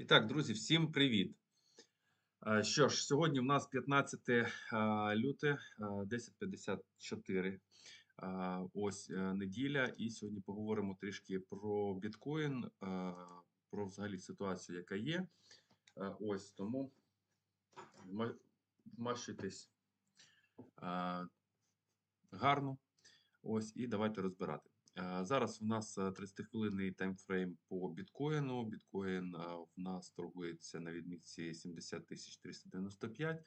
І так, друзі, всім привіт! Що ж, сьогодні в нас 15 е, люте, е, 10.54. Е, Ось е, неділя, і сьогодні поговоримо трішки про біткоін, про взагалі ситуацію, яка є. Ось тому вма- вмащуйтесь гарно. Ось, і давайте розбирати. Е, Зараз у нас 30-хвилинний таймфрейм по біткоїну. Біткоін е, в нас торгується на відмітці 70 395.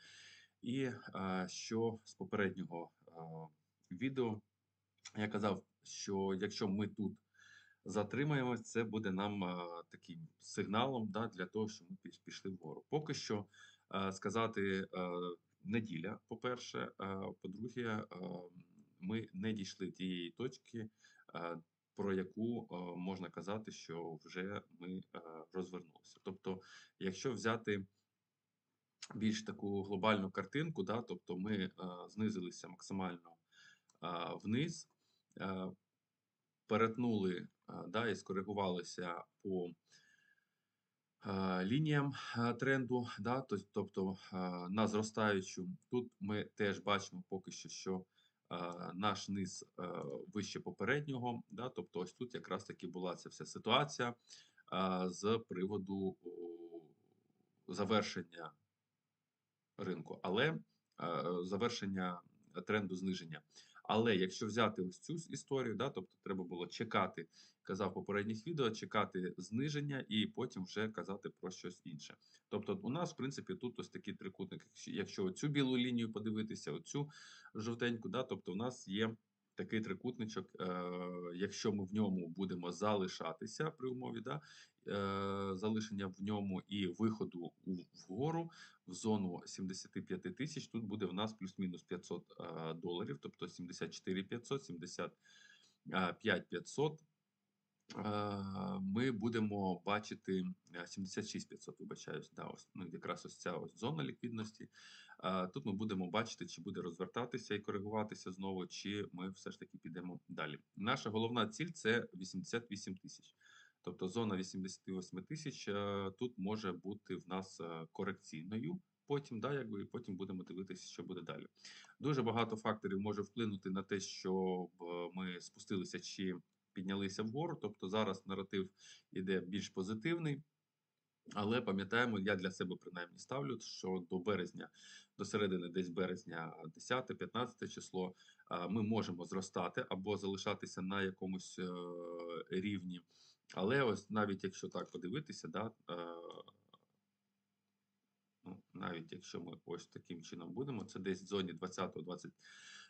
І е, що з попереднього е, відео я казав, що якщо ми тут затримаємось, це буде нам е, таким сигналом да, для того, щоб ми пішли вгору. Поки що е, сказати е, неділя, по-перше, е, по-друге, е, ми не дійшли тієї точки, е, про яку е, можна казати, що вже ми е, розвернулися. Тобто, якщо взяти більш таку глобальну картинку, да, тобто ми е, знизилися максимально е, вниз, е, перетнули е, да, і скоригувалися по е, лініям е, тренду, да, тобто е, на зростаючу. Тут ми теж бачимо поки що, що е, наш низ е, вище попереднього. Да, тобто, ось тут якраз таки була ця вся ситуація е, з приводу завершення ринку, але е, завершення тренду зниження. Але якщо взяти ось цю історію, да, тобто треба було чекати, казав попередніх відео, чекати зниження і потім вже казати про щось інше. Тобто, у нас, в принципі, тут ось такий трикутник. Якщо- Якщо цю білу лінію подивитися, оцю жовтеньку, да, тобто у нас є такий трикутничок. Е, якщо ми в ньому будемо залишатися при умові, да, е, залишення в ньому і виходу у, вгору в зону 75 тисяч, тут буде в нас плюс-мінус 500 е, доларів, тобто 74 500, 75 500. Е, Ми будемо бачити е, 76 500, вибачаюсь, да, ось, ну, якраз ось ця ось зона ліквідності. Е, Тут ми будемо бачити, чи буде розвертатися і коригуватися знову, чи ми все ж таки підемо далі. Наша головна ціль це 88 тисяч. Тобто зона 88 тисяч е, тут може бути в нас е, корекційною. Потім, да, якби, і потім будемо дивитися, що буде далі. Дуже багато факторів може вплинути на те, щоб е, ми спустилися чи піднялися вгору. Тобто зараз наратив іде більш позитивний. Але пам'ятаємо, я для себе принаймні ставлю, що до березня, до середини десь березня 10-15 число, ми можемо зростати або залишатися на якомусь е, рівні. Але ось навіть якщо так подивитися, да, е, ну, навіть якщо ми ось таким чином будемо, це десь в зоні 20,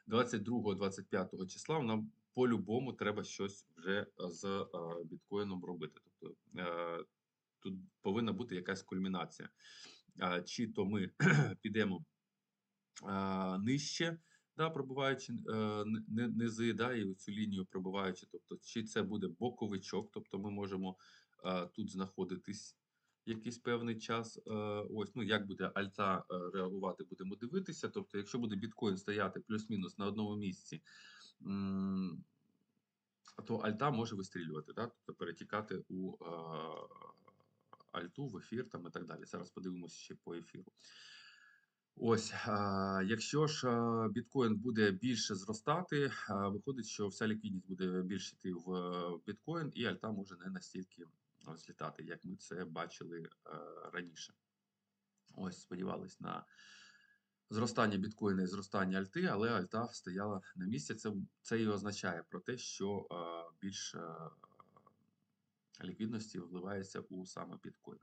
20, 22, 25 числа, нам по-любому треба щось вже з е, біткоїном робити. Тобто е, тут повинна бути якась кульмінація. Чи то ми підемо нижче, да, пробиваючи е, низи, да, і цю лінію пробиваючи, тобто, чи це буде боковичок, тобто ми можемо тут знаходитись якийсь певний час. Е, ось, ну як буде альта е, реагувати, будемо дивитися. Тобто, якщо буде біткоін стояти плюс-мінус на одному місці, то альта може вистрілювати, да? тобто перетікати у е, альту, в ефір там і так далі. Зараз подивимося ще по ефіру. Ось, якщо ж біткоін буде більше зростати, виходить, що вся ліквідність буде більше йти в біткоін, і альта може не настільки а, злітати, як ми це бачили е, раніше. Ось, сподівались на зростання біткоїна і зростання альти, але альта стояла на місці. Це, це і означає про те, що а, більш а, ліквідності вливається у саме біткоін.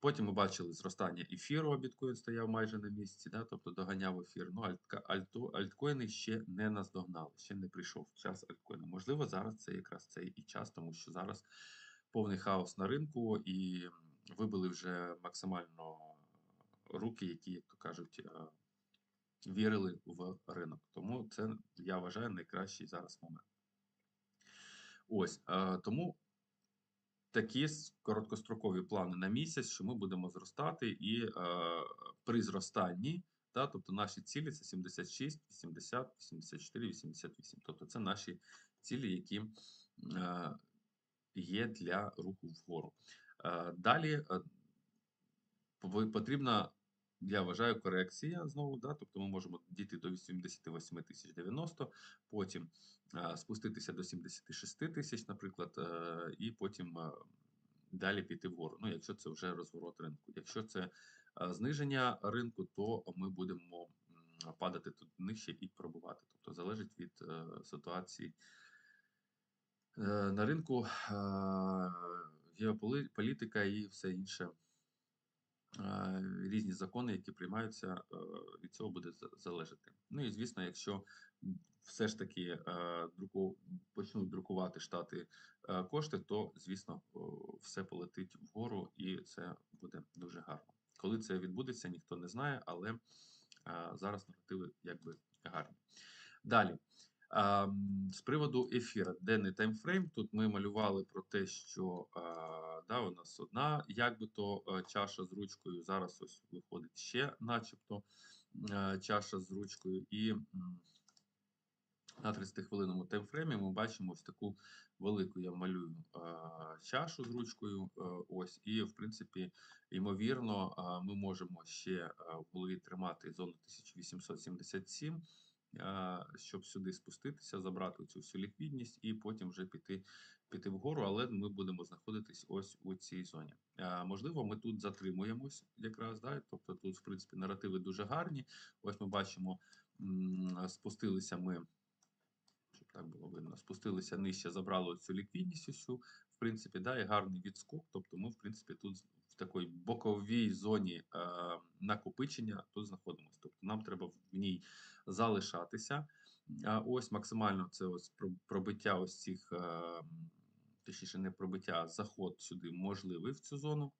Потім ми бачили зростання ефіру, біткоін стояв майже на місці, да, тобто доганяв ефір. Ну, альтка, альто, альткоїни ще не наздогнали, ще не прийшов час альткоїна. Можливо, зараз це якраз цей і час, тому що зараз повний хаос на ринку і вибили вже максимально руки, які, як то кажуть, е, вірили в ринок. Тому це, я вважаю, найкращий зараз момент. Ось, е, тому такі короткострокові плани на місяць, що ми будемо зростати, і е, при зростанні, да, тобто наші цілі це 76, 80, 84, 88. Тобто це наші цілі, які є для руху вгору. Е, далі е, потрібна, я вважаю, корекція знову. Да? Тобто ми можемо дійти до 88 тисяч 90, потім е, спуститися до 76 тисяч, наприклад, і потім далі піти вгору. Ну, якщо це вже розворот ринку. Якщо це зниження ринку, то ми будемо падати тут нижче і пробувати. Тобто залежить від ситуації на ринку, е, геополітика і все інше. Е, Різні закони, які приймаються, е, від цього буде залежати. Ну і звісно, якщо все ж таки е, друку- почнуть друкувати штати е, кошти, то звісно все полетить вгору, і це буде дуже гарно. Коли це відбудеться, ніхто не знає, але е, зараз наративи якби гарні. Далі. З приводу ефіра, денний таймфрейм. Тут ми малювали про те, що да, у нас одна якби то чаша з ручкою. Зараз ось виходить ще, начебто, чаша з ручкою. І на 30-хвилинному таймфреймі ми бачимо ось таку велику я малюю чашу з ручкою. Ось, і в принципі, ймовірно, ми можемо ще в голові тримати зону 1877 а, щоб сюди спуститися, забрати цю всю ліквідність і потім вже піти, піти вгору, але ми будемо знаходитись ось у цій зоні. Можливо, ми тут затримуємось якраз, да? тобто тут, в принципі, наративи дуже гарні. Ось ми бачимо, спустилися ми, щоб так було видно, спустилися нижче, забрали цю ліквідність усю, в принципі, да, і гарний відскок. Тобто ми, в принципі, тут такій боковій зоні е, накопичення тут знаходимося. Тобто нам треба в ній залишатися. Ось максимально це ось про- пробиття ось цих, е, точніше, не пробиття, а заход сюди можливий в цю зону.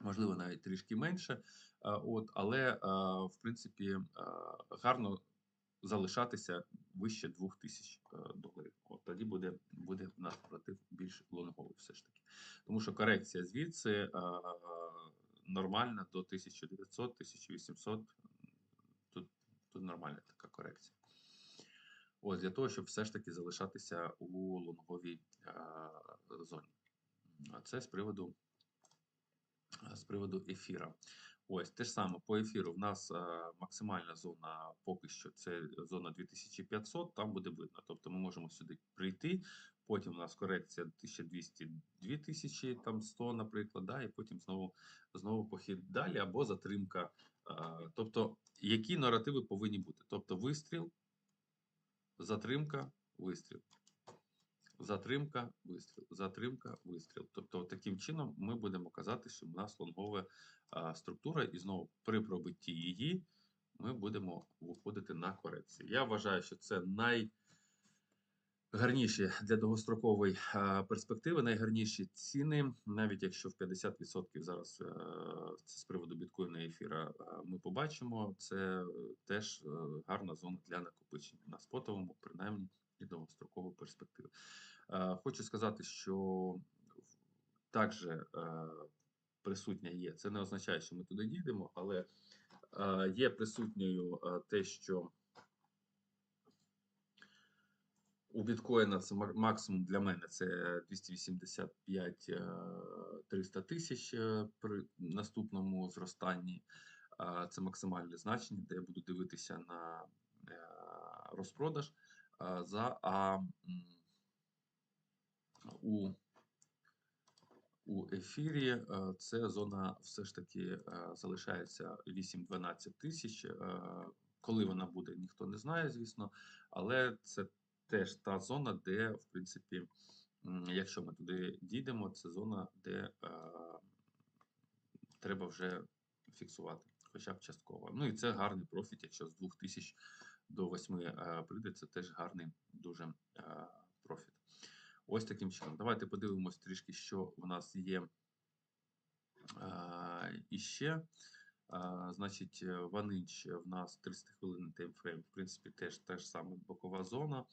Можливо, навіть трішки менше. Е, От, але, в принципі, гарно залишатися вище 2000 е, доларів. От тоді буде, буде в нас наратив більш лонговий все ж таки. Тому що корекція звідси е, нормальна до 1900-1800. Тут, тут нормальна така корекція. Ось для того, щоб все ж таки залишатися у лонговій е, зоні. А це з приводу, з приводу ефіра. Ось те ж саме по ефіру. В нас е, максимальна зона поки що це зона 2500, там буде видно. Тобто ми можемо сюди прийти. Потім у нас корекція 1200 2000, там 100, наприклад, да, і потім знову, знову похід далі або затримка. Е, тобто, які наративи повинні бути? Тобто, вистріл, затримка, вистріл. Затримка, вистріл, затримка, вистріл. Тобто, таким чином ми будемо казати, що в нас лонгова структура, і знову при пробитті її ми будемо виходити на корекції. Я вважаю, що це найгарніші для довгострокової перспективи, найгарніші ціни, навіть якщо в 50% зараз е, це з приводу біткоїна ефіра ми побачимо, це е, теж е, гарна зона для накопичення на спотовому, принаймні і довгострокової перспективи. Е, Хочу сказати, що також е, присутня є. Це не означає, що ми туди дійдемо, але е, є присутньою те, що у біткоїна це максимум для мене це 285 е, 300 тисяч при наступному зростанні. Це максимальне значення, де я буду дивитися на розпродаж. Е, За а у у ефірі е, це зона все ж таки е, залишається 8-12 тисяч. Коли вона буде, ніхто не знає, звісно, але це теж та зона, де, в принципі, якщо ми туди дійдемо, це зона, де треба вже фіксувати, хоча б частково. Ну і це гарний профіт, якщо з 2000 до 8 е, прийде, це теж гарний дуже е, профіт. Ось таким чином. Давайте подивимось трішки, що в нас є іще. Значить, е, Ванинч в нас 30 хвилин таймфрейм, в принципі, теж та ж саме бокова зона.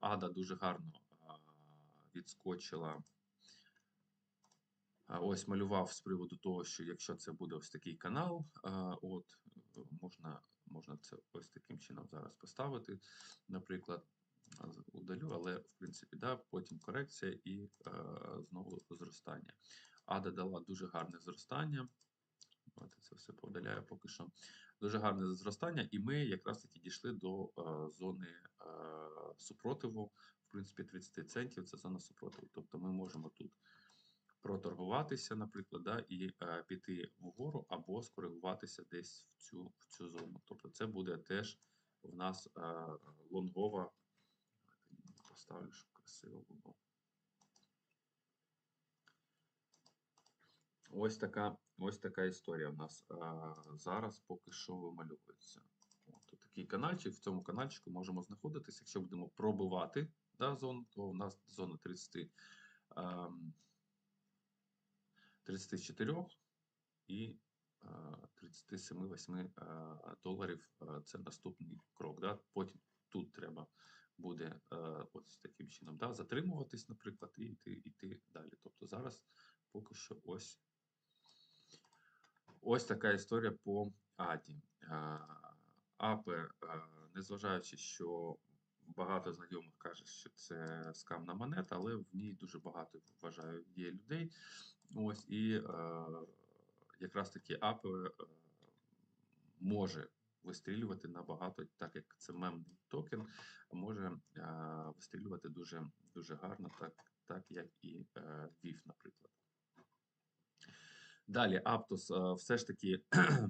Ада дуже гарно відскочила. Ось малював з приводу того, що якщо це буде ось такий канал, от е, можна, можна це ось таким чином зараз поставити, наприклад удалю, але в принципі, да, потім корекція і е, знову зростання. Ада дала дуже гарне зростання. Давайте це все повдаляю поки що. Дуже гарне зростання, і ми якраз таки дійшли до е, зони е, супротиву. В принципі, 30 центів це зона супротиву. Тобто ми можемо тут проторгуватися, наприклад, да, і е, піти вгору або скоригуватися десь в цю, в цю зону. Тобто це буде теж в нас е, лонгова. Поставлю, щоб красиво було. Ось така, ось така історія в нас а, зараз поки що вимальовується. Тут такий канальчик. В цьому канальчику можемо знаходитися. Якщо будемо пробивати да, зону, то у нас зона 30, а, 34 і 37-8 доларів це наступний крок. Да? Потім тут треба буде ось таким чином да, затримуватись, наприклад, і йти, йти далі. Тобто зараз поки що ось. Ось така історія по АДі. АП, незважаючи, що багато знайомих каже, що це скамна монета, але в ній дуже багато вважаю є людей. Ось і е, якраз таки АП е, може вистрілювати набагато, так як це мемний токен, може е, вистрілювати дуже дуже гарно, так, так як і VIF, наприклад. Далі Аптос е, все ж таки е,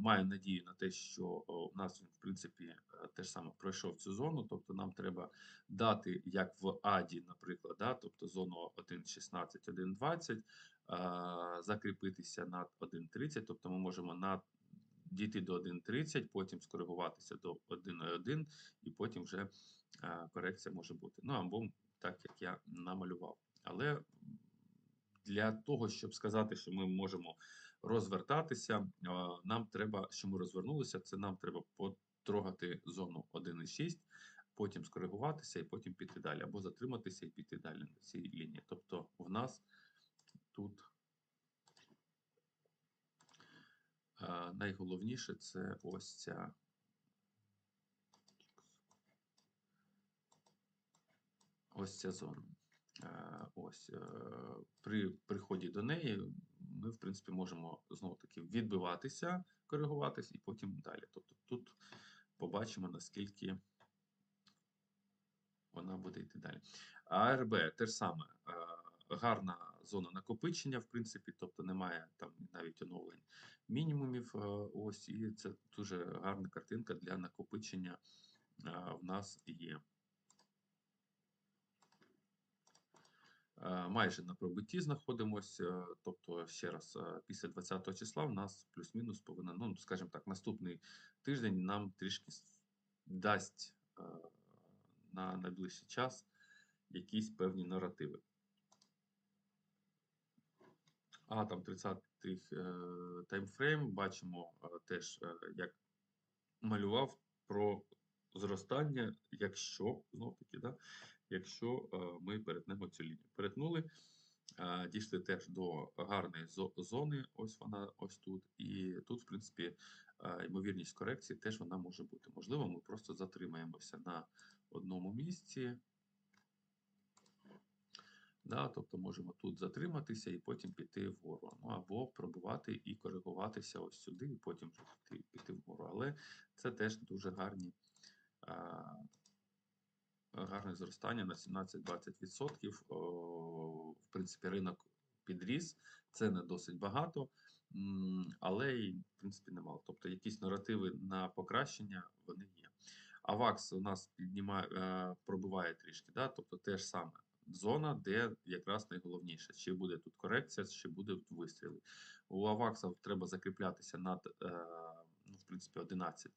має надію на те, що у нас він, в принципі, е, те ж саме пройшов цю зону. Тобто нам треба дати, як в Аді, наприклад, да, тобто зону 1.16, 1.20, закріпитися над 1.30, тобто ми можемо над дійти до 1.30, потім скоригуватися до 1.1 і потім вже корекція може бути. Ну або так, як я намалював. Але для того, щоб сказати, що ми можемо розвертатися, нам треба, що ми розвернулися, це нам треба потрогати зону 1,6, потім скоригуватися і потім піти далі, або затриматися і піти далі на цій лінії. Тобто в нас тут найголовніше це ось ця. Ось ця зона. Ось е, при приході до неї ми, в принципі, можемо знову таки відбиватися, коригуватись і потім далі. Тобто тут побачимо, наскільки вона буде йти далі. АРБ те ж саме. Гарна зона накопичення, в принципі, тобто немає там навіть оновлень мінімумів. Е, ось і це дуже гарна картинка для накопичення в нас є. Майже на пробитті знаходимося. Тобто, ще раз, е, після 20 числа в нас плюс-мінус повинен, ну, скажімо так, наступний тиждень нам трішки дасть е, на найближчий час якісь певні наративи. А там 30-й таймфрейм бачимо теж, як малював про зростання, якщо знов таки, да, якщо е, ми перетнемо цю лінію. Перетнули, е, дійшли теж до гарної зони, ось вона ось тут. І тут, в принципі, е, ймовірність корекції теж вона може бути. Можливо, ми просто затримаємося на одному місці. Да, Тобто можемо тут затриматися і потім піти вгору. Ну, або пробувати і коригуватися ось сюди, і потім піти, піти вгору. Але це теж дуже гарні гарне зростання на 17-20%. В принципі, ринок підріс, це не досить багато, але й в принципі немало. Тобто якісь наративи на покращення вони є. А ВАКС у нас піднімає, е, пробиває трішки, да? тобто те ж саме. Зона, де якраз найголовніше, чи буде тут корекція, чи буде вистріли. У Авакса треба закріплятися над, е, ну, в принципі, 11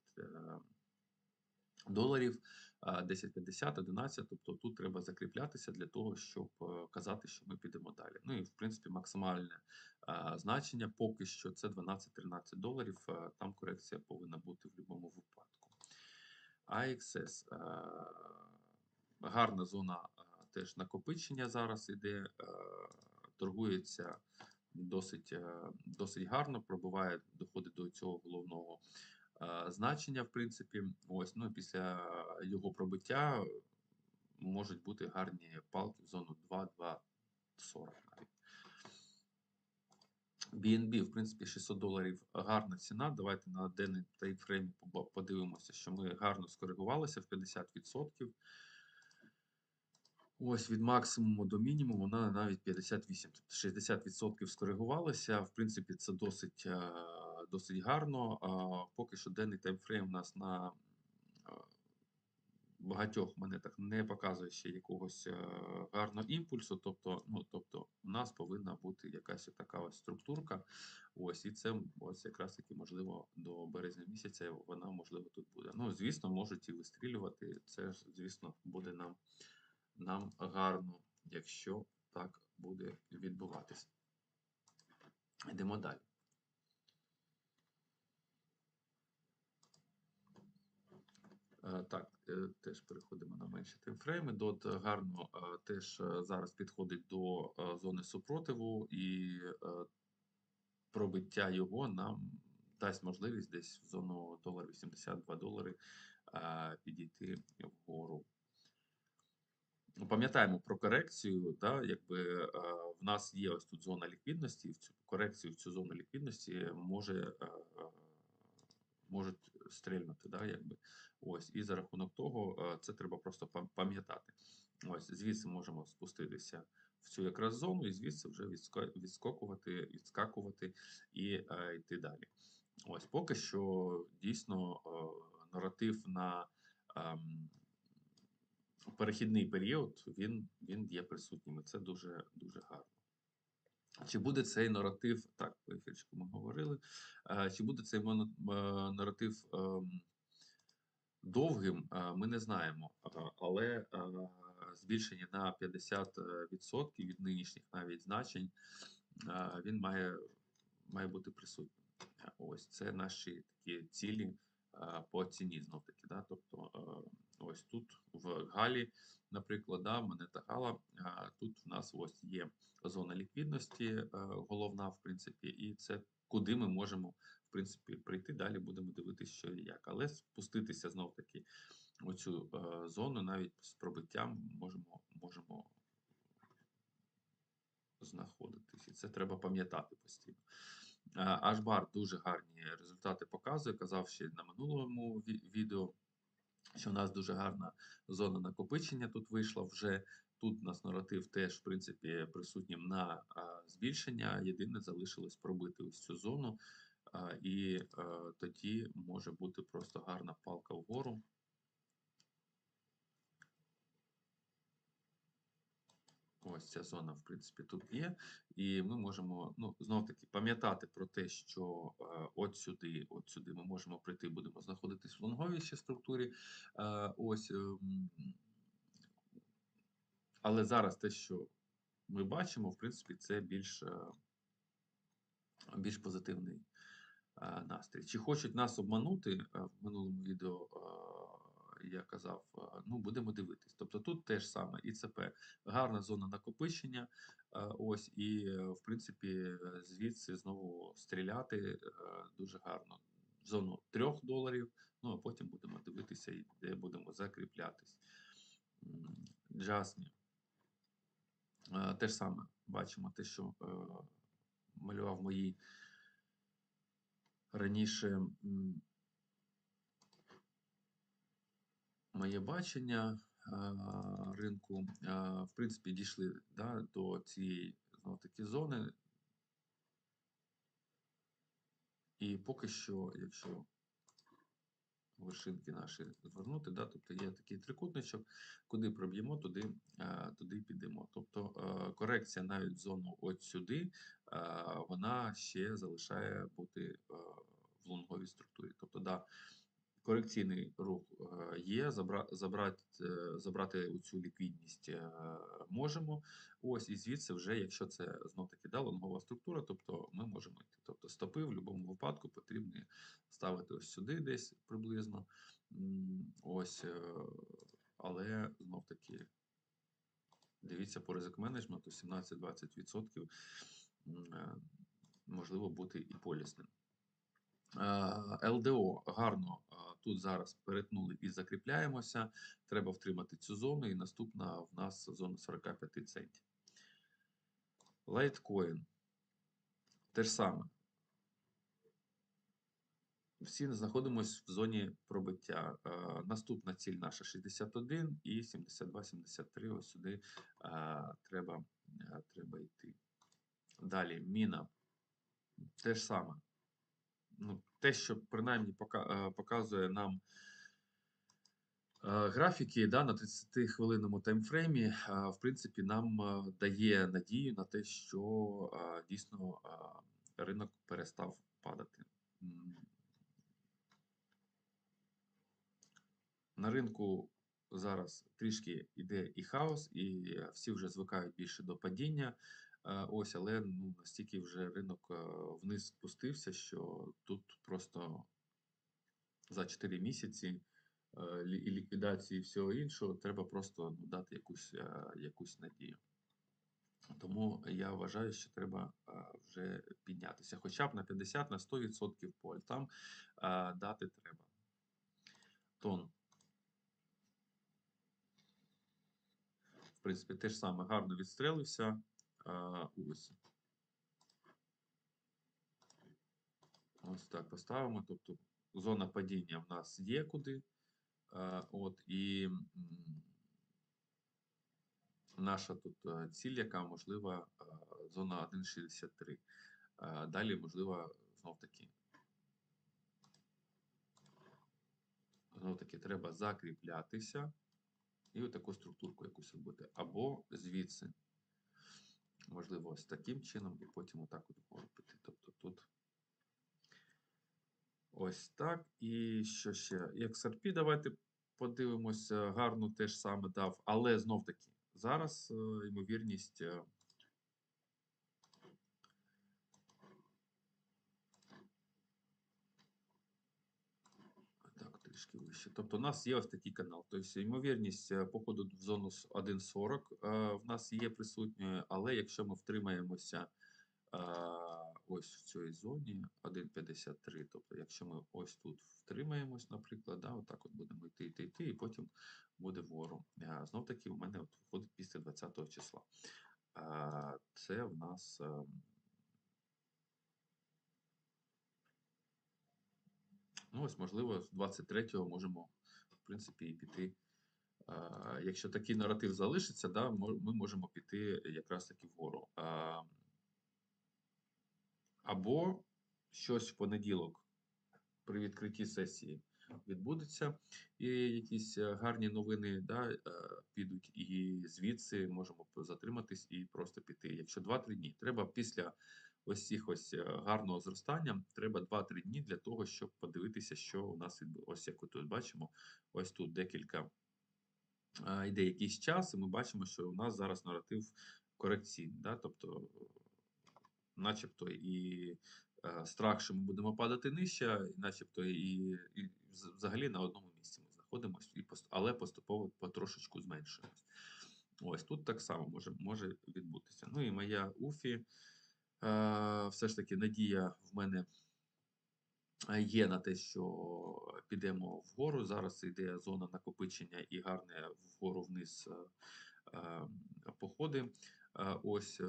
доларів 10,50, 11, тобто тут треба закріплятися для того, щоб е, казати, що ми підемо далі. Ну і в принципі максимальне значення поки що це 12-13 доларів. Е, там корекція повинна бути в будь-якому випадку. AXS гарна зона теж накопичення зараз іде, торгується досить досить гарно, пробиває, доходить до цього головного значення, в принципі, ось ну після його пробиття можуть бути гарні палки в зону 2-2,40 навіть. BNB, в принципі, 600 доларів гарна ціна. Давайте на денний таймфреймі поба- подивимося, що ми гарно скоригувалися в 50%. Ось від максимуму до мінімуму вона навіть 58, тобто 60% скоригувалися. В принципі, це досить, досить гарно. Поки що денний таймфрейм у нас на багатьох монетах не показує ще якогось е, гарного імпульсу. Тобто, ну, тобто, у нас повинна бути якась така ось структурка. Ось, і це ось якраз таки можливо до березня місяця вона можливо тут буде. Ну, звісно, можуть і вистрілювати. Це ж, звісно, буде нам нам гарно, якщо так буде відбуватися. Йдемо далі. Так, е, теж переходимо на менші таймфрейми. Дот е, гарно е, теж е, зараз підходить до е, зони супротиву, і е, пробиття його нам дасть можливість десь в зону долар 82 долари е, підійти вгору. Ну, Пам'ятаємо про корекцію, да, якби е, в нас є ось тут зона ліквідності, в цю корекцію в цю зону ліквідності може, е, е, можуть стрельнути, да, якби. Ось, і за рахунок того, е, це треба просто пам'ятати. Звідси можемо спуститися в цю якраз зону, і звідси вже відскокувати, відскакувати і е, йти далі. Ось, поки що дійсно е, наратив на. ем, перехідний період він, він є присутнім. І це дуже, дуже гарно. Чи буде цей наратив, так, по ефірчику ми говорили, е, чи буде цей е, наратив ем, довгим, е, ми не знаємо. Але збільшення на 50% від нинішніх навіть значень він має, має бути присутнім. Ось це наші такі цілі по ціні знов таки. Да? Тобто ось тут в Галі, наприклад, да, монета Гала, тут в нас ось є зона ліквідності, е, головна, в принципі, і це куди ми можемо в принципі прийти. Далі будемо дивитися, що і як. Але спуститися знов таки в цю е, зону навіть з пробиттям можемо, можемо. І це треба пам'ятати постійно. Ашбар дуже гарні результати показує. Казав ще на минулому відео, що в нас дуже гарна зона накопичення тут вийшла вже. Тут у нас наратив теж, в принципі, присутнім на а, збільшення. Єдине залишилось пробити ось цю зону, а, і а, тоді може бути просто гарна палка вгору. Ось ця зона, в принципі, тут є. І ми можемо ну, знов таки пам'ятати про те, що е, от сюди, от сюди ми можемо прийти, будемо знаходитись в лонговій ще структурі. Е, ось, ем, але зараз те, що ми бачимо, в принципі, це більш, е, більш позитивний е, настрій. Чи хочуть нас обманути е, в минулому відео? е, Я казав, е, ну будемо дивитись. Тобто тут теж саме ІЦП, гарна зона накопичення. е, Ось і е, в принципі звідси знову стріляти дуже гарно. Зону 3 доларів. Ну а потім будемо дивитися, і де будемо закріплятись. Джасні. Те ж саме бачимо те, що малював мої раніше моє бачення е, ринку. Е, В принципі, дійшли да, до цієї знову таки зони. І поки що, якщо вершинки наші звернути, да, тобто є такий трикутничок, куди проб'ємо, туди, е, туди підемо. Тобто корекція навіть зону от сюди, вона ще залишає бути в лонговій структурі. Тобто, да, корекційний рух е, є, забрати, е, забрати цю ліквідність е, можемо. Ось, і звідси вже, якщо це знов таки да, лонгова структура, тобто ми можемо йти. Тобто стопи в будь-якому випадку потрібно ставити ось сюди десь приблизно. Ось, але знов таки дивіться по ризик менеджменту 17-20% е, можливо бути і полісним. ЛДО гарно тут зараз перетнули і закріпляємося. Треба втримати цю зону, і наступна в нас зона 45 центів. Лайткоін. Те ж саме. Всі знаходимося в зоні пробиття. Е, наступна ціль наша 61 і 72-73. Ось сюди е, треба, е, треба йти. Далі міна. Те ж саме. Ну, те, що принаймні е, показує нам е, графіки да, на 30-хвилинному таймфреймі, е, в принципі, нам дає надію на те, що дійсно ринок перестав падати. На ринку зараз трішки йде і хаос, і всі вже звикають більше до падіння. Е, Ось, але ну, настільки вже ринок е, вниз спустився, що тут просто за 4 місяці е, і ліквідації всього іншого треба просто ну, дати якусь, якусь надію. Тому я вважаю, що треба вже піднятися. Хоча б на 50 на 100% поль. Там е, дати треба. Тон. В принципі, те ж саме гарно відстрелився. Ось. Ось так поставимо. Тобто зона падіння в нас є куди. От, і наша тут е, ціль, яка можлива, е, зона 1,63. Далі, можливо, знов таки. Знов таки треба закріплятися і отаку структурку якусь робити. Або звідси. Можливо, ось таким чином, і потім отак от вгору піти. Тобто тут ось так. І що ще? XRP давайте подивимося. Гарно теж саме дав, але знов таки, зараз е, ймовірність. е, Так, трішки вище. Тобто, у нас є ось такий канал. Тобто, ймовірність е, походу в зону 1.40 е, в нас є присутньою, але якщо ми втримаємося е, ось в цій зоні 1.53, тобто, якщо ми ось тут втримаємось, наприклад, да, отак от будемо йти, йти, йти, і потім буде вгору. Знов таки, у мене от виходить після 20 числа. Це в нас. Ну, ось, можливо, з 23-го можемо, в принципі, і піти. Якщо такий наратив залишиться, да, ми можемо піти якраз таки вгору. Або щось в понеділок при відкритті сесії відбудеться, і якісь е, гарні новини да, е, підуть, і звідси можемо затриматись і просто піти. Якщо 2-3 дні, треба після ось цих ось е, гарного зростання, треба 2-3 дні для того, щоб подивитися, що у нас відбулося. Ось як тут бачимо, ось тут декілька йде якийсь час, і ми бачимо, що у нас зараз наратив корекційний. Да? Тобто, начебто і е, страх, що ми будемо падати нижче, начебто і, і взагалі на одному місці ми знаходимося, але поступово потрошечку зменшуємось. Ось тут так само може, може відбутися. Ну і моя Уфі, все ж таки надія в мене е, є на те, що підемо вгору. Зараз йде зона накопичення і гарне вгору вниз е, е, походи. Е, Ось е,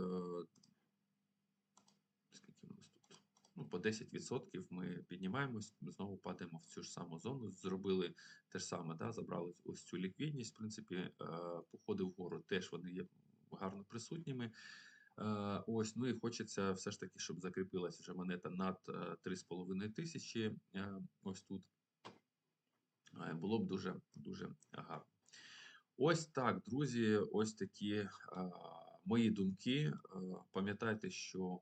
скільки у нас тут? Ну, по 10% ми піднімаємось, знову падаємо в цю ж саму зону. Зробили те ж саме, да, забрали ось цю ліквідність, в принципі, е, походи вгору теж вони є гарно присутніми. Е, Ось, ну і хочеться все ж таки, щоб закріпилася вже монета над е, 3,5 тисячі. е, Ось тут. Е, Було б дуже дуже гарно. Ось так, друзі. Ось такі е, мої думки. Е, Пам'ятайте, що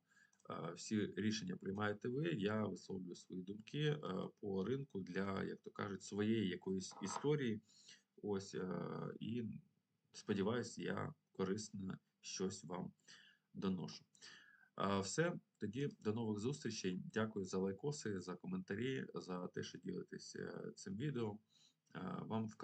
е, всі рішення приймаєте ви. Я висловлюю свої думки е, по ринку для, як то кажуть, своєї якоїсь історії. Ось е, і сподіваюся, я корисно щось вам доношу. Все, тоді до нових зустрічей. Дякую за лайкоси, за коментарі, за те, що ділитесь е, цим відео. Вам в